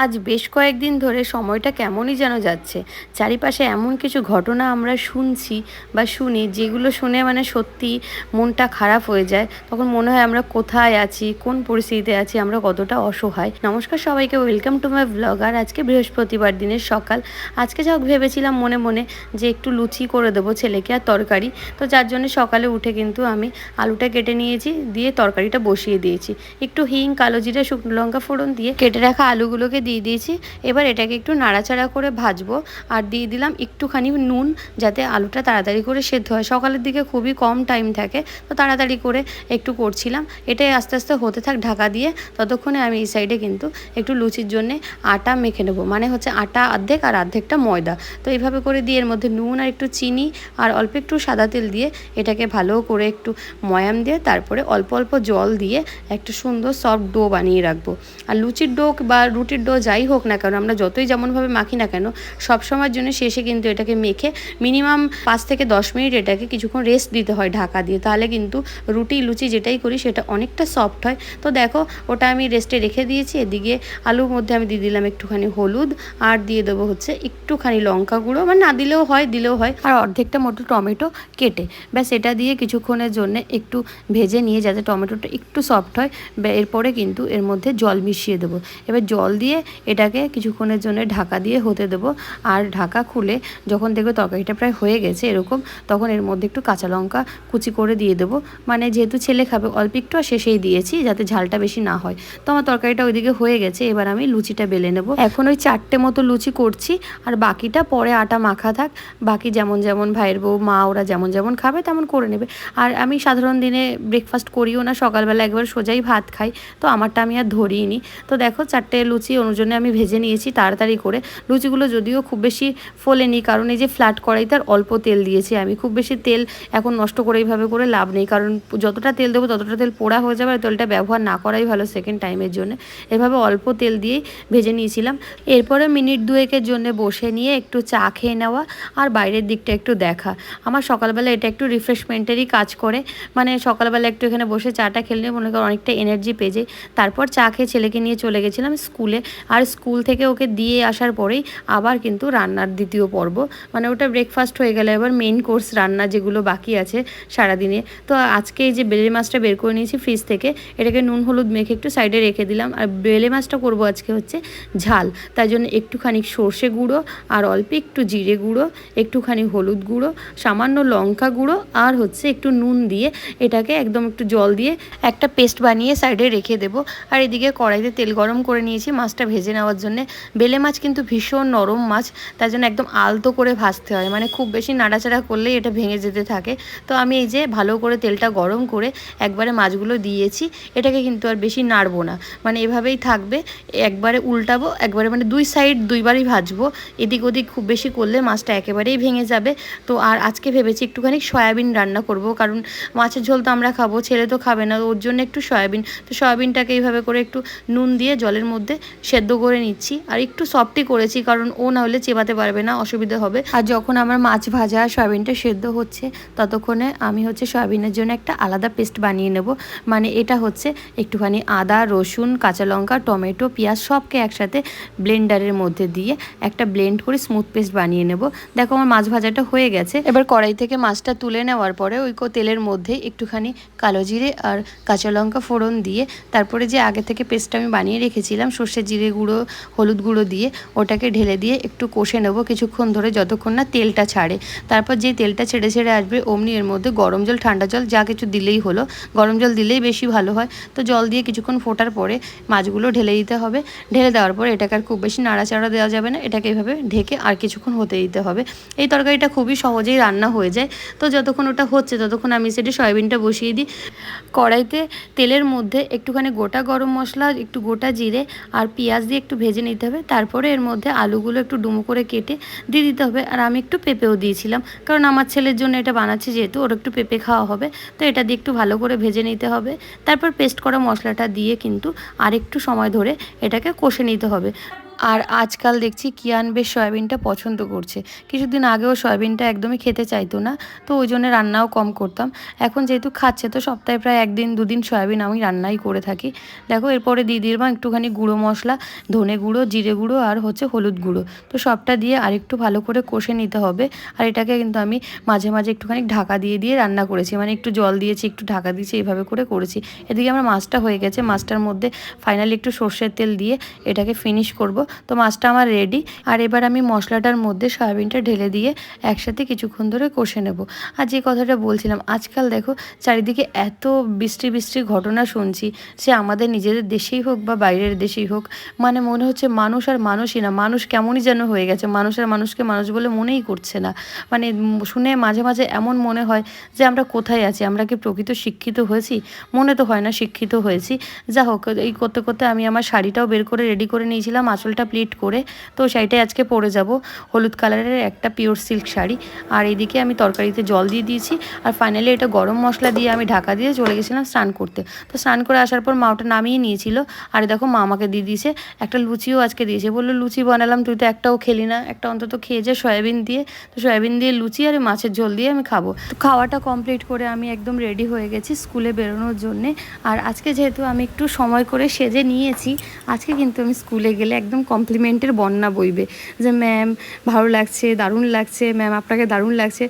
আজ বেশ কয়েকদিন ধরে সময়টা কেমনই যেন যাচ্ছে। চারিপাশে এমন কিছু ঘটনা আমরা শুনছি বা শুনি, যেগুলো শুনে মানে সত্যি মনটা খারাপ হয়ে যায়। তখন মনে হয় আমরা কোথায় আছি, কোন পরিস্থিতিতে আছি, আমরা কতটা অসহায়। নমস্কার সবাইকে ওয়েলকাম টু মাই ব্লগ আর আজকে বৃহস্পতিবার দিনের সকাল। আজকে যা ভেবেছিলাম মনে মনে যে একটু লুচি করে দেবো ছেলেকে আর তরকারি। তো যার জন্য সকালে উঠে কিন্তু আমি আলুটা কেটে নিয়েছি, দিয়ে তরকারিটা বসিয়ে দিয়েছি। একটু হিং, কালো জিরা, শুকনো লঙ্কা ফোড়ন দিয়ে কেটে রাখা আলুগুলোকে দিয়ে দিয়েছি। এবার এটাকে একটু নাড়াচাড়া করে ভাজবো আর দিয়ে দিলাম একটুখানি নুন যাতে আলুটা তাড়াতাড়ি করে সেদ্ধ হয়। সকালের দিকে খুবই কম টাইম থাকে, তো তাড়াতাড়ি করে একটু করছিলাম। এটাই আস্তে আস্তে হতে থাক ঢাকা দিয়ে। ততক্ষণে আমি এই সাইডে কিন্তু একটু লুচির জন্যে আটা মেখে নেব। মানে হচ্ছে আটা অর্ধেক আর অর্ধেকটা ময়দা। তো এইভাবে করে দিয়ে এর মধ্যে নুন আর একটু চিনি আর অল্প একটু সাদা তেল দিয়ে এটাকে ভালো করে একটু ময়াম দিয়ে তারপরে অল্প অল্প জল দিয়ে একটা সুন্দর সফট ডো বানিয়ে রাখব। আর লুচির ডো বা রুটির ডো যাই হোক না কেন, আমরা যতই যেমনভাবে মাখি না কেন, সব সময়ের জন্য শেষে কিন্তু এটাকে মেখে মিনিমাম পাঁচ থেকে দশ মিনিট এটাকে কিছুক্ষণ রেস্ট দিতে হয় ঢাকা দিয়ে। তাহলে কিন্তু রুটি, লুচি যেটাই করি সেটা অনেকটা সফট হয়। তো দেখো, ওটা আমি রেস্টে রেখে দিয়েছি। এদিকে আলুর মধ্যে আমি দিয়ে দিলাম একটুখানি হলুদ আর দিয়ে দেবো হচ্ছে একটুখানি লঙ্কা গুঁড়ো। মানে না দিলেও হয় দিলেও হয়। আর অর্ধেকটা মতো টমেটো কেটে ব্যাস এটা দিয়ে কিছুক্ষণের জন্য একটু ভেজে নিয়ে যাতে টমেটোটা একটু সফট হয় এরপরে কিন্তু এর মধ্যে জল মিশিয়ে দেবো। এবার জল দিয়ে এটাকে কিছুক্ষণের জন্য ঢাকা দিয়ে হতে দেবো। আর ঢাকা খুলে যখন দেখবে তরকারিটা প্রায় হয়ে গেছে এরকম, তখন এর মধ্যে একটু কাঁচা লঙ্কা কুচি করে দিয়ে দেবো। মানে যেহেতু ছেলে খাবে, অল্প একটু আর শেষেই দিয়েছি যাতে ঝালটা বেশি না হয়। তো আমার তরকারিটা ওইদিকে হয়ে গেছে, এবার আমি লুচিটা বেলে নেব। এখন ওই চারটে মতো লুচি করছি, আর বাকিটা পরে আটা মাখা থাক। বাকি যেমন যেমন ভাইয়ের বউ, মা ওরা যেমন যেমন খাবে তেমন করে নেবে। আর আমি সাধারণ দিনে ব্রেকফাস্ট করিও না, সকালবেলা একবার সোজাই ভাত খাই, তো আমারটা আমি আর ধরিই নি তো দেখো চারটে লুচি অনুজনে আমি ভেজে নিয়েছি তাড়াতাড়ি করে। লুচিগুলো যদিও খুব বেশি ফোলেনি, কারণ এই যে ফ্ল্যাট কড়াই তার অল্প তেল দিয়েছি আমি। খুব বেশি তেল এখন নষ্ট করে এইভাবে করে লাভ নেই, কারণ যতটা তেল দেবো ততটা তেল পোড়া হয়ে যাবে আর তেলটা ব্যবহার না করাই ভালো সেকেন্ড টাইমের জন্য। এভাবে অল্প তেল দিয়েই ভেজে নিয়েছিলাম। এরপরে মিনিট দুয়েকের জন্য বসে নিয়ে একটু চা খেয়ে নেওয়া আর বাইরের দিকটা একটু দেখা। আমার সকালবেলা এটা একটু রিফ্রেশমেন্টেরই কাজ করে। মানে সকালবেলা একটু এখানে বসে চাটা খেলে মনে করো অনেকটা এনার্জি পেয়ে যায় তারপর চা খেয়ে ছেলেকে নিয়ে চলে গেছিলাম স্কুলে আর স্কুল থেকে ওকে দিয়ে আসার পরেই আবার কিন্তু রান্নার দ্বিতীয় পর্ব। মানে ওটা ব্রেকফাস্ট হয়ে গেলে এবার মেইন কোর্স রান্না যেগুলো বাকি আছে সারাদিনে। তো আজকে এই যে বেলে মাছটা বের করে নিয়েছি ফ্রিজ থেকে, এটাকে নুন হলুদ মেখে একটু সাইডে রেখে দিলাম। আর বেলে মাছটা করব আজকে হচ্ছে ঝাল। তাই জন্য একটুখানি সর্ষে গুঁড়ো আর অল্প একটু জিরে গুঁড়ো, একটুখানি হলুদ গুঁড়ো, সামান্য লঙ্কা গুঁড়ো আর হচ্ছে একটু নুন দিয়ে এটাকে একদম একটু জল দিয়ে একটা পেস্ট বানিয়ে সাইডে রেখে দেবো। আর এদিকে কড়াইতে তেল গরম করে নিয়েছি, মাছটা ভেজে নেওয়ার জন্য। বেলে মাছ কিন্তু ভীষণ নরম মাছ, তার জন্য একদম আলতো করে ভাজতে হয়। মানে খুব বেশি নাড়াচাড়া করলেই এটা ভেঙে যেতে থাকে। তো আমি এই যে ভালো করে তেলটা গরম করে একবারে মাছগুলো দিয়েছি, এটাকে কিন্তু আর বেশি নাড়বো না। মানে এভাবেই থাকবে, একবারে উল্টাবো, একবারে মানে দুই সাইড দুইবারই ভাজবো। এদিক ওদিক খুব বেশি করলে মাছটা একেবারেই ভেঙে যাবে। তো আর আজকে ভেবেছি একটুখানি সয়াবিন রান্না করব, কারণ মাছের ঝোল তো আমরা খাব, ছেলে তো খাবে না, ওর জন্য একটু সয়াবিন। তো সয়াবিনটাকে এইভাবে করে একটু নুন দিয়ে জলের মধ্যে সেদ্ধ করে নিচ্ছি। আর একটু সফটই করেছি, কারণ ও না হলে চেবাতে পারবে না, অসুবিধা হবে। আর যখন আমার মাছ ভাজা সয়াবিনটা সেদ্ধ হচ্ছে, ততক্ষণে আমি হচ্ছে সয়াবিনের জন্য একটা আলাদা পেস্ট বানিয়ে নেব। মানে এটা হচ্ছে একটুখানি আদা, রসুন, কাঁচা লঙ্কা, টমেটো, পেঁয়াজ সবকে একসাথে ব্লেন্ডারের মধ্যে দিয়ে একটা ব্লেন্ড করে স্মুথ পেস্ট বানিয়ে নেব। দেখো আমার মাছ ভাজাটা হয়ে গেছে। এবার কড়াই থেকে মাছটা তুলে নেওয়ার পরে ওই তেলের মধ্যে একটুখানি কালো জিরে আর কাঁচা লঙ্কা ফোড়ন দিয়ে, তারপরে যে আগে থেকে পেস্টটা আমি বানিয়ে রেখেছিলাম সর্ষে জিরে গুঁড়ো, হলুদ গুঁড়ো দিয়ে ওটাকে ঢেলে দিয়ে একটু কষে নেব কিছুক্ষণ ধরে যতক্ষণ না তেলটা ছাড়ে। তারপর যে তেলটা ছেড়ে ছেড়ে আসবে অমনি এর মধ্যে গরম জল, ঠান্ডা জল যা কিছু দিলেই হলো। গরম জল দিলেই বেশি ভালো হয়। তো জল দিয়ে কিছুক্ষণ ফোটার পরে মাছগুলো ঢেলে দিতে হবে। ঢেলে দেওয়ার পর এটাকে আর খুব বেশি নাড়াচাড়া দেওয়া যাবে না। এটাকে এইভাবে ঢেকে আর কিছুক্ষণ হতে দিতে হবে। এই তরকারিটা খুবই সহজেই রান্না হয়ে যায়। তো যতক্ষণ ওটা হচ্ছে ততক্ষণ আমি সেটা সয়াবিনটা বসিয়ে দিই। কড়াইতে তেলের মধ্যে একটুখানি গোটা গরম মশলা, একটু গোটা জিরে আর পেঁয়াজ দিয়ে একটু ভেজে নিতে হবে। তারপরে এর মধ্যে আলুগুলো একটু ডুমো করে কেটে দিয়ে দিতে হবে। আর আমি একটু পেঁপেও দিয়েছিলাম। কারণ আমার ছেলের জন্য এটা বানাচ্ছি যেহেতু, ওর একটু পেঁপে খাওয়া হবে। তো এটা দিয়ে একটু ভালো করে ভেজে নিতে হবে। তারপর পেস্ট করা মশলাটা দিয়ে কিন্তু আর একটু সময় ধরে এটাকে কষে নিতে হবে। আর আজকাল দেখছি কিয়ান বেশ সয়াবিনটা পছন্দ করছে। কিছুদিন আগেও সয়াবিনটা একদমই খেতে চাইতো না, তো ওই জন্য রান্নাও কম করতাম। এখন যেহেতু খাচ্ছে, তো সপ্তাহে প্রায় একদিন, দুদিন সয়াবিন আমি রান্নাই করে থাকি। দেখো, এরপরে দিয়ে দিলাম একটুখানি গুঁড়ো মশলা, ধনে গুঁড়ো, জিরে গুঁড়ো আর হচ্ছে হলুদ গুঁড়ো। তো সবটা দিয়ে আরেকটু ভালো করে কষে নিতে হবে। আর এটাকে কিন্তু আমি মাঝে মাঝে একটুখানি ঢাকা দিয়ে দিয়ে রান্না করেছি। মানে একটু জল দিয়েছি, একটু ঢাকা দিয়েছি, এইভাবে করে করেছি। এদিকে আমার মাছটা হয়ে গেছে। মাছটার মধ্যে ফাইনালি একটু সর্ষের তেল দিয়ে এটাকে ফিনিশ করব। তো মাছটা আমার রেডি আর এবার আমি মশলাটার মধ্যে সয়াবিনটা ঢেলে দিয়ে একসাথে কিছুক্ষণ ধরে কষে নেব। আর যে কথাটা বলছিলাম, আজকাল দেখো চারিদিকে এত বৃষ্টি বৃষ্টির ঘটনা শুনছি, সে আমাদের নিজেদের দেশেই হোক বা বাইরের দেশেই হোক মানে মনে হচ্ছে মানুষ আর মানুষই না, মানুষ কেমনই যেন হয়ে গেছে, মানুষ আর মানুষকে মানুষ বলে মনেই করছে না। মানে শুনে মাঝে মাঝে এমন মনে হয় যে আমরা কোথায় আছি, আমরা কি প্রকৃত শিক্ষিত হয়েছি? মনে তো হয় না শিক্ষিত হয়েছি। যা হোক এই করতে করতে আমি আমার শাড়িটাও বের করে রেডি করে নিয়েছিলাম, আঁচলটা প্লিট করে তো শাড়িটাই আজকে পরে যাব। হলুদ কালারের একটা পিওর সিল্ক শাড়ি। আর এদিকে আমি তরকারিতে জল দিয়ে দিয়েছি। আর ফাইনালি এটা গরম মশলা দিয়ে আমি ঢাকা দিয়ে চলে গেছিলাম স্নান করতে। তো স্নান করে আসার পর মা ওটা নামিয়ে নিয়েছিল। আর দেখো মা আমাকে দিয়ে দিয়েছে। একটা লুচিও আজকে দিয়েছে। বলল, লুচি বানালাম, তুই তো একটাও খেলি না। একটা অন্তত খেয়ে যা সয়াবিন দিয়ে। তো সয়াবিন দিয়ে লুচি আর মাছের ঝোল দিয়ে আমি খাব। তো খাওয়াটা কমপ্লিট করে আমি একদম রেডি হয়ে গেছি স্কুলে বেরোনোর জন্যে। আর আজকে যেহেতু আমি একটু সময় করে সেজে নিয়েছি, আজকে কিন্তু আমি স্কুলে গেলে একদম কমপ্লিমেন্টের বন্যা বইবে। যে, ম্যাম, ভালো লাগছে, দারুণ লাগছে, ম্যাম, আপনাকে দারুণ লাগছে।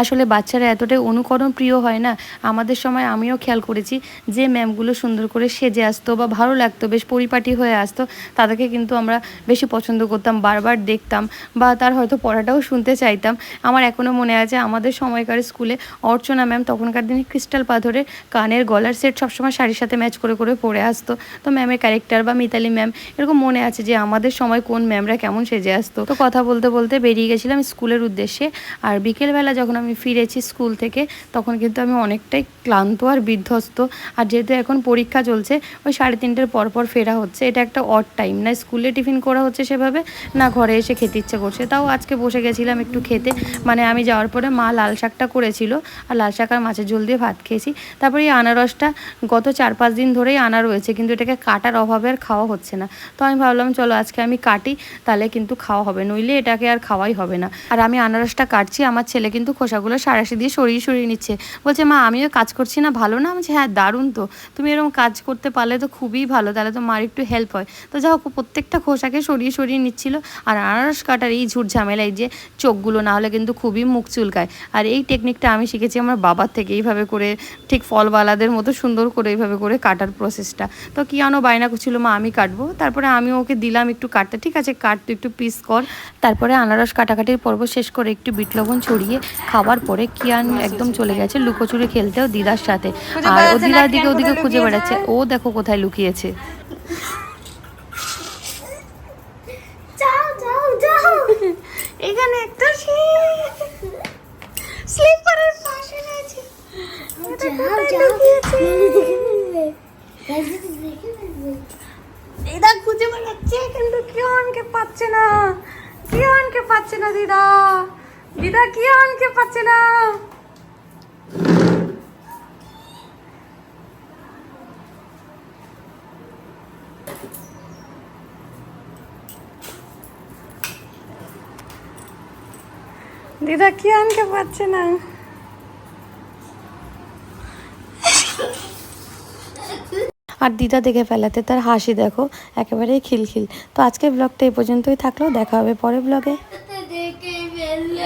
আসলে বাচ্চারা এতটাই অনুকরণ প্রিয় হয় না। আমাদের সময় আমিও খেয়াল করেছি যে, ম্যামগুলো সুন্দর করে সেজে আসতো বা ভালো লাগতো, বেশ পরিপাটি হয়ে আসতো। তাদেরকে কিন্তু আমরা বেশি পছন্দ করতাম, বারবার দেখতাম বা তার হয়তো পড়াটাও শুনতে চাইতাম। আমার এখনও মনে আছে, আমাদের সময়কার স্কুলে অর্চনা ম্যাম তখনকার দিনে ক্রিস্টাল পাথরের কানের গলার সেট সবসময় শাড়ির সাথে ম্যাচ করে করে পরে আসতো। তো ম্যামের ক্যারেক্টার বা মিতালি ম্যাম, এরকম মনে আছে যে আমাদের সময় কোন ম্যামরা কেমন সেজে আসতো। তো কথা বলতে বলতে বেরিয়ে গেছিলাম স্কুলের উদ্দেশ্যে, আর বিকেলবেলা যখন আমি ফিরেছি স্কুল থেকে, তখন কিন্তু আমি অনেকটাই ক্লান্ত আর বিধ্বস্ত। আর যেহেতু এখন পরীক্ষা চলছে, ওই সাড়ে তিনটের পর পর ফেরা হচ্ছে। এটা একটা অড টাইম না স্কুলে টিফিন করা হচ্ছে সেভাবে, না ঘরে এসে খেতে ইচ্ছে করছে। তাও আজকে বসে গেছিলাম একটু খেতে। মানে আমি যাওয়ার পরে মা লাল শাকটা করেছিল, আর লাল শাক আর মাছের ঝোল দিয়ে ভাত খেয়েছি। তারপরে এই আনারসটা গত চার পাঁচ দিন ধরেই আনা রয়েছে, কিন্তু এটাকে কাটার অভাবে আর খাওয়া হচ্ছে না। তো আমি ভাবলাম, চলো আজকে আমি কাটি, তাহলে কিন্তু খাওয়া হবে। নইলে এটাকে আর খাওয়াই হবে না। আর আমি আনারসটা কাটছি, আমার ছেলে কিন্তু খোসাগুলো সারাশি দিয়ে সরিয়ে সরিয়ে নিচ্ছে। বলছে, মা, আমিও কাজ করছি না, ভালো না? আমি হ্যাঁ দারুণ তো। তুমি এরকম কাজ করতে পারলে তো খুবই ভালো, তাহলে তো মার একটু হেল্প হয়। তো যা হোক প্রত্যেকটা খোসাকে সরিয়ে সরিয়ে নিচ্ছিল। আর আনারস কাটার এই ঝুট ঝামেলা এই যে চোখগুলো না হলে কিন্তু খুবই মুখ চুলকায়। আর এই টেকনিকটা আমি শিখেছি আমার বাবার থেকে এইভাবে করে, ঠিক ফলওয়ালাদের মতো সুন্দর করে এইভাবে করে কাটার প্রসেসটা তো কি আনো বায়না করছিল, মা, আমি কাটবো। তারপরে আমি ওকে দিলাম একটু কাটতে। ঠিক আছে কাট তুই একটু পিস কর। তারপরে আনারস কাটাকাটির পর্ব শেষ করে একটু বিট লবণ ছড়িয়ে খাওয়ার পরে কিয়ান একদম চলে গেছে লুকোচুরি খেলতেও দিদার সাথে। আর ও দিদার দিকে ওদিকে খুঁজে বেড়াচ্ছে। ও দেখো কোথায় লুকিয়েছে। যাও যাও যাও। এখানে একটা স্লিপারের পাশে রয়েছে যাও যাও দেখে ফেলবে দেখে ফেলবে দিদা খুঁজে বেড়াচ্ছে কিন্তু কিয়নকে পাচ্ছে না কিয়নকে না দিদা কি কিয়নকে পাচ্ছে না? দিদা কিয়নকে পাচ্ছে না? আর দিদা দেখে ফেলাতে তার হাসি দেখো, একেবারেই খিলখিল। তো আজকে ব্লগটা এই পর্যন্তই থাকল, দেখা হবে পরের ব্লগে দেখে ফেলল